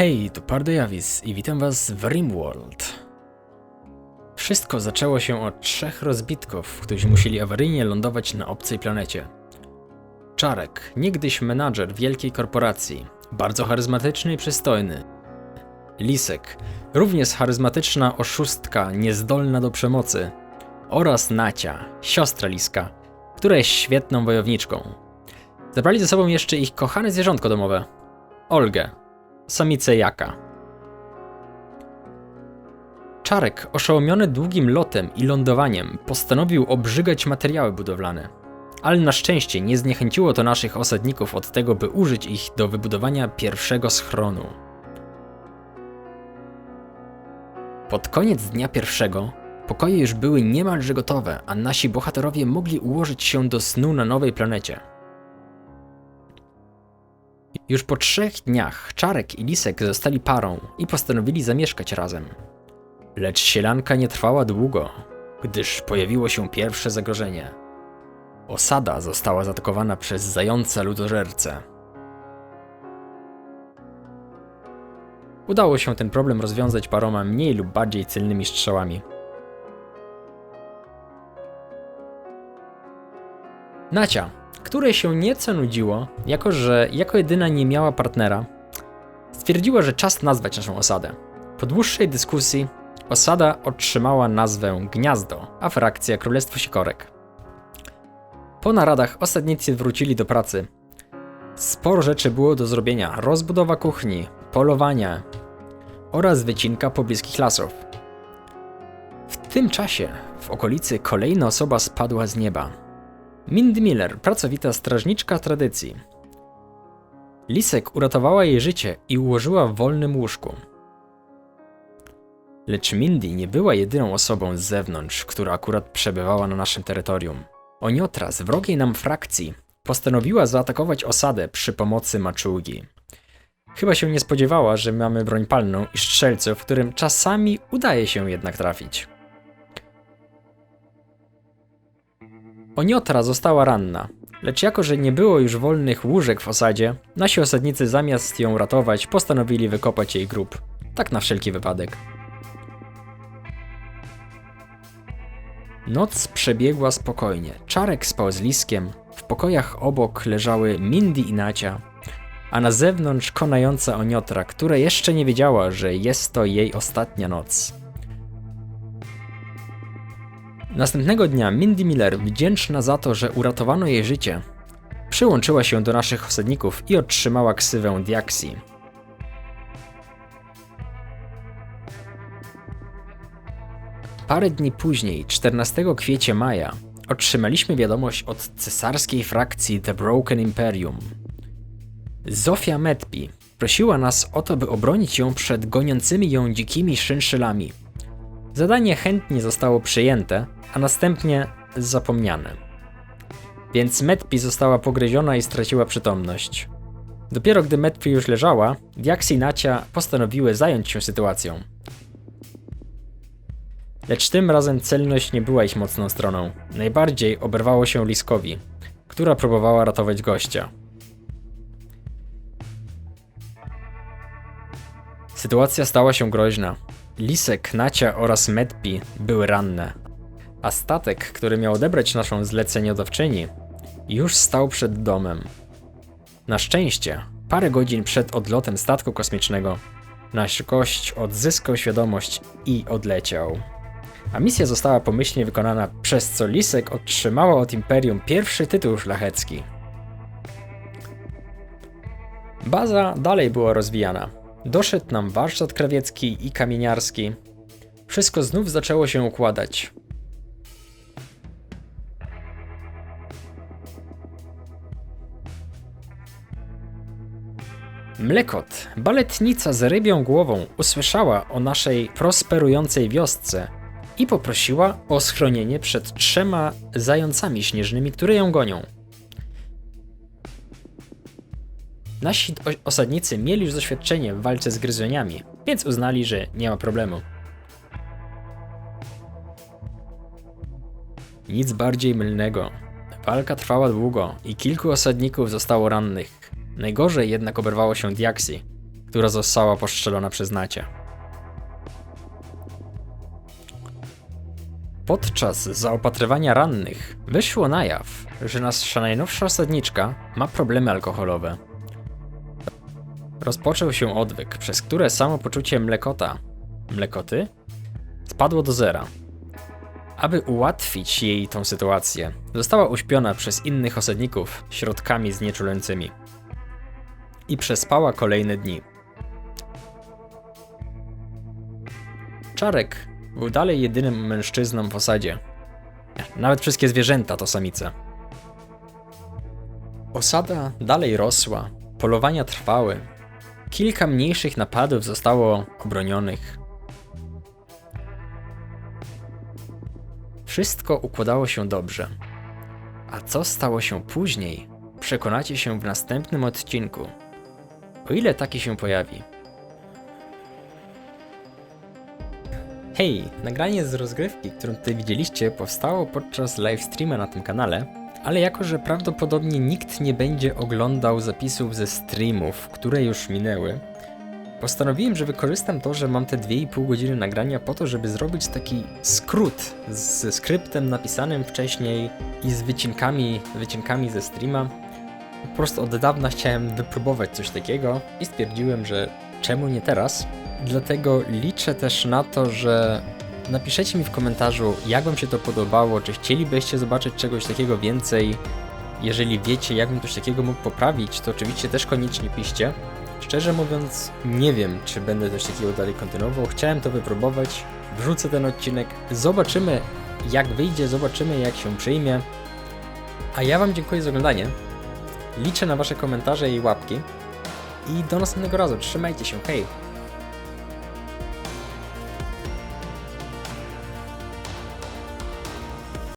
Hej, to Pardejavis i witam was w Rimworld. Wszystko zaczęło się od trzech rozbitków, którzy musieli awaryjnie lądować na obcej planecie. Czarek, niegdyś menadżer wielkiej korporacji, bardzo charyzmatyczny i przystojny. Lisek, również charyzmatyczna oszustka, niezdolna do przemocy. Oraz Nacia, siostra Liska, która jest świetną wojowniczką. Zabrali ze sobą jeszcze ich kochane zwierzątko domowe, Olgę, samicę jaka. Czarek, oszołomiony długim lotem i lądowaniem, postanowił obrzygać materiały budowlane. Ale na szczęście nie zniechęciło to naszych osadników od tego, by użyć ich do wybudowania pierwszego schronu. Pod koniec dnia pierwszego pokoje już były niemalże gotowe, a nasi bohaterowie mogli ułożyć się do snu na nowej planecie. Już po trzech dniach Czarek i Lisek zostali parą i postanowili zamieszkać razem. Lecz sielanka nie trwała długo, gdyż pojawiło się pierwsze zagrożenie. Osada została zaatakowana przez zające ludożerce. Udało się ten problem rozwiązać paroma mniej lub bardziej celnymi strzałami. Nacia, które się nieco nudziło, jako że jako jedyna nie miała partnera, stwierdziła, że czas nazwać naszą osadę. Po dłuższej dyskusji osada otrzymała nazwę Gniazdo, a frakcja Królestwo Sikorek. Po naradach osadnicy wrócili do pracy. Sporo rzeczy było do zrobienia: rozbudowa kuchni, polowania oraz wycinka pobliskich lasów. W tym czasie w okolicy kolejna osoba spadła z nieba. Mindy Miller, pracowita strażniczka tradycji. Lisek uratowała jej życie i ułożyła w wolnym łóżku. Lecz Mindy nie była jedyną osobą z zewnątrz, która akurat przebywała na naszym terytorium. Oniotra z wrogiej nam frakcji postanowiła zaatakować osadę przy pomocy maczugi. Chyba się nie spodziewała, że mamy broń palną i strzelców, którym czasami udaje się jednak trafić. Oniotra została ranna, lecz jako, że nie było już wolnych łóżek w osadzie, nasi osadnicy zamiast ją ratować, postanowili wykopać jej grób. Tak na wszelki wypadek. Noc przebiegła spokojnie. Czarek spał z Liskiem, w pokojach obok leżały Mindy i Nacia, a na zewnątrz konająca Oniotra, która jeszcze nie wiedziała, że jest to jej ostatnia noc. Następnego dnia Mindy Miller, wdzięczna za to, że uratowano jej życie, przyłączyła się do naszych osadników i otrzymała ksywę Diaxi. Parę dni później, 14 kwietnia maja, otrzymaliśmy wiadomość od cesarskiej frakcji The Broken Imperium. Zofia Metpi prosiła nas o to, by obronić ją przed goniącymi ją dzikimi szynszylami. Zadanie chętnie zostało przyjęte, a następnie zapomniane. Więc Metpi została pogryziona i straciła przytomność. Dopiero gdy Metpi już leżała, Diax i Nacia postanowiły zająć się sytuacją. Lecz tym razem celność nie była ich mocną stroną. Najbardziej oberwało się Liskowi, która próbowała ratować gościa. Sytuacja stała się groźna. Lisek, Nacia oraz Metpi były ranne, a statek, który miał odebrać naszą zleceniodawczyni, już stał przed domem. Na szczęście, parę godzin przed odlotem statku kosmicznego, nasz gość odzyskał świadomość i odleciał. A misja została pomyślnie wykonana, przez co Lisek otrzymała od Imperium pierwszy tytuł szlachecki. Baza dalej była rozwijana. Doszedł nam warsztat krawiecki i kamieniarski. Wszystko znów zaczęło się układać. Mlekot, baletnica z rybią głową, usłyszała o naszej prosperującej wiosce i poprosiła o schronienie przed trzema zającami śnieżnymi, które ją gonią. Nasi osadnicy mieli już doświadczenie w walce z gryzoniami, więc uznali, że nie ma problemu. Nic bardziej mylnego. Walka trwała długo i kilku osadników zostało rannych. Najgorzej jednak oberwało się Diaxi, która została postrzelona przez Nacie. Podczas zaopatrywania rannych wyszło na jaw, że nasza najnowsza osadniczka ma problemy alkoholowe. Rozpoczął się odwyk, przez które samopoczucie mlekota, mlekoty, spadło do zera. Aby ułatwić jej tą sytuację, została uśpiona przez innych osadników środkami znieczulającymi. I przespała kolejne dni. Czarek był dalej jedynym mężczyzną w osadzie. Nawet wszystkie zwierzęta to samice. Osada dalej rosła, polowania trwały. Kilka mniejszych napadów zostało obronionych. Wszystko układało się dobrze. A co stało się później, przekonacie się w następnym odcinku. O ile taki się pojawi. Hej, nagranie z rozgrywki, którą tutaj widzieliście, powstało podczas livestreama na tym kanale, ale jako, że prawdopodobnie nikt nie będzie oglądał zapisów ze streamów, które już minęły, postanowiłem, że wykorzystam to, że mam te 2,5 godziny nagrania po to, żeby zrobić taki skrót ze skryptem napisanym wcześniej i z wycinkami, wycinkami ze streama. Po prostu od dawna chciałem wypróbować coś takiego i stwierdziłem, że czemu nie teraz? Dlatego liczę też na to, że napiszecie mi w komentarzu, jak Wam się to podobało, czy chcielibyście zobaczyć czegoś takiego więcej. Jeżeli wiecie, jak bym coś takiego mógł poprawić, to oczywiście też koniecznie piszcie. Szczerze mówiąc, nie wiem, czy będę coś takiego dalej kontynuował. Chciałem to wypróbować, wrzucę ten odcinek, zobaczymy jak wyjdzie, zobaczymy jak się przyjmie. A ja Wam dziękuję za oglądanie. Liczę na Wasze komentarze i łapki. I do następnego razu. Trzymajcie się. Hej!